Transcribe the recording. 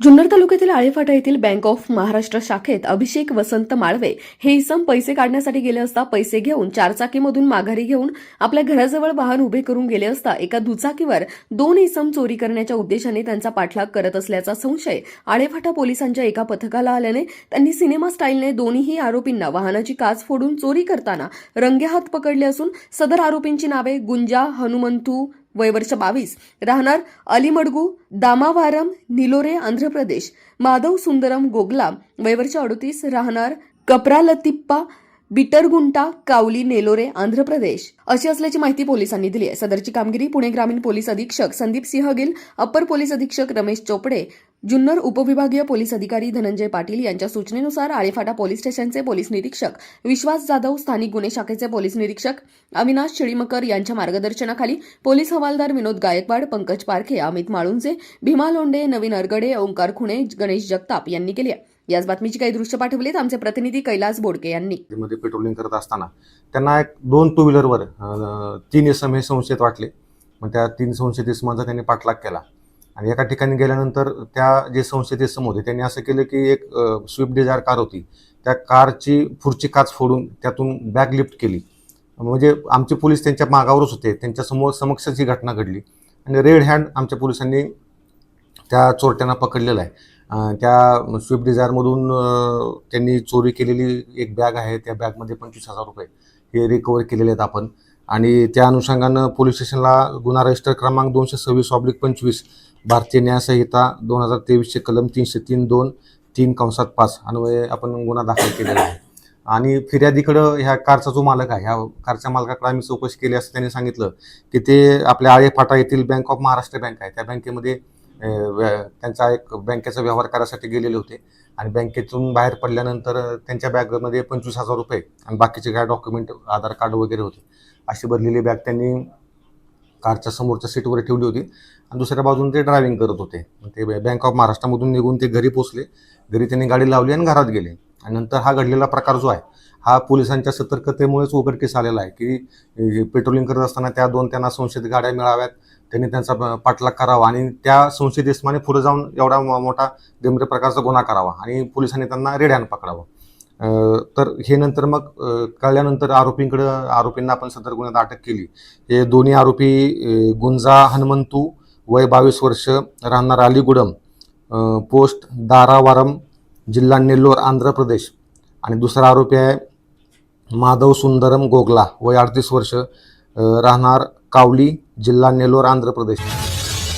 जुन्नर तालुक्यातील आळेफाटा येथील bank of Maharashtra शाखेत अभिषेक वसंत माळवे हे इसम पैसे काढण्यासाठी गेले असता पैसे घेऊन चारचाकीमधून माघारी घेऊन आपल्या घराजवळ वाहन उभे करून गेले असता एका दुचाकीवर दोन इसम चोरी करण्याच्या उद्देशाने त्यांचा पाठलाग करत असल्याचा संशय आळेफाटा पोलिसांच्या एका पथकाला आल्याने त्यांनी सिनेमा स्टाईलने दोन्हीही आरोपींना वाहनाची काच फोडून चोरी करताना रंगेहात पकडले असून सदर आरोपींची नावे गुंजा हनुमंतू वय वर्ष बावीस. राहणार अलीमडगू दामावारम निलोरे आंध्र प्रदेश. माधव सुंदरम गोगला वय वर्ष अडतीस. राहणार कपरालतिप्पा बिटरगुंटा कावली नेलोरे आंध्र प्रदेश. अशी असल्याची माहिती पोलिसांनी दिली आहे. सदरची कामगिरी पुणे ग्रामीण पोलीस अधीक्षक संदीप सिंह गिल अप्पर पोलीस अधीक्षक रमेश चोपडे जुन्नर उपविभागीय पोलीस अधिकारी धनंजय पाटील यांच्या सूचनेनुसार आळेफाटा पोलीस स्टेशनचे पोलीस निरीक्षक विश्वास जाधव स्थानिक गुन्हे शाखेचे पोलीस निरीक्षक अविनाश शेळीमकर यांच्या मार्गदर्शनाखाली पोलीस हवालदार विनोद गायकवाड पंकज पारखे अमित माळुंजे भीमा लोंडे नवीन अरगडे ओंकार खुणे गणेश जगताप यांनी केली आहे. याच बातमीची काही दृश्य पाठवलीत आमचे प्रतिनिधी कैलास बोडके यांनी. मध्ये पेट्रोलिंग करत असताना त्यांना एक दोन टू व्हीलरवर तीन तीन एम हे संशयित वाटले. मग त्या तीन संशयित इसमांचा त्यांनी पाठलाग केला. आणि एका ठिकाणी गेल्यानंतर त्या जे संशयित इसम होते त्यांनी असं केलं की एक स्विफ्ट डिझायर कार होती. त्या कारची पुढची काच फोडून त्यातून बॅग लिफ्ट केली. म्हणजे आमचे पोलीस त्यांच्या मागावरच होते. त्यांच्यासमोर समक्षच ही घटना घडली. आणि रेड हँड आमच्या पोलिसांनी त्या चोरट्यांना पकडलेला आहे. त्या स्विफ्ट डिझायरमधून त्यांनी चोरी केलेली एक बॅग आहे. त्या बॅगमध्ये पंचवीस हजार रुपये हे रिकवर केलेले आहेत आपण. आणि त्या अनुषंगानं पोलीस स्टेशनला गुन्हा रजिस्टर क्रमांक दोनशे सव्वीस ऑब्लिक पंचवीस भारतीय न्यायसंहिता दोन हजार तेवीसचे कलम तीनशे तीन दोन तीन कंसात पाच अन्वये आपण गुन्हा दाखल केलेला आहे. आणि फिर्यादीकडं ह्या कारचा जो मालक आहे ह्या कारच्या मालकाकडे आम्ही चौकशी केली असं त्यांनी सांगितलं की ते आपल्या आळेफाटा येथील बँक ऑफ महाराष्ट्र बँक आहे. त्या बँकेमध्ये त्यांचा एक बँकेचा व्यवहार करायसाठी गेलेले होते. आणि बँकेतून बाहेर पडल्यानंतर त्यांच्या बॅगमध्ये पंचवीस हजार रुपये आणि बाकीचे काय डॉक्युमेंट आधार कार्ड वगैरे होते. अशी भरलेली बॅग त्यांनी कारच्या समोरच्या सीटवर ठेवली होती. आणि दुसऱ्या बाजून ते ड्रायव्हिंग करत होते. ते बँक ऑफ महाराष्ट्रामधून निघून ते घरी पोचले घरी त्यांनी गाडी लावली आणि घरात गेले. आणि नंतर हा घडलेला प्रकार जो आहे हा पोलिसांच्या सतर्कतेमुळेच उघडकीस आलेला आहे की पेट्रोलिंग करत असताना त्या दोन त्यांना संशयित गाड्या मिळाव्यात. त्यांनी त्यांचा पाठलाग करावा आणि त्या संशयित इस्माने पुढे जाऊन एवढा मो- मोठा गंभीर प्रकारचा गुन्हा करावा आणि पोलिसांनी त्यांना रेड्यानं पकडावं. तर हे नंतर मग कळल्यानंतर आरोपींकडं आरोपींना आपण सदर गुन्ह्यात अटक केली. हे दोन्ही आरोपी गुंजा हनुमंतू वय बावीस वर्ष राहणार अलीगुडम पोस्ट दारावारम जिल्हा नेल्लोर आंध्र प्रदेश. आणि दुसरा आरोपी आहे माधव सुंदरम गोगला वय अडतीस वर्ष राहणार कावली जिल्हा नेलोर आंध्र प्रदेश.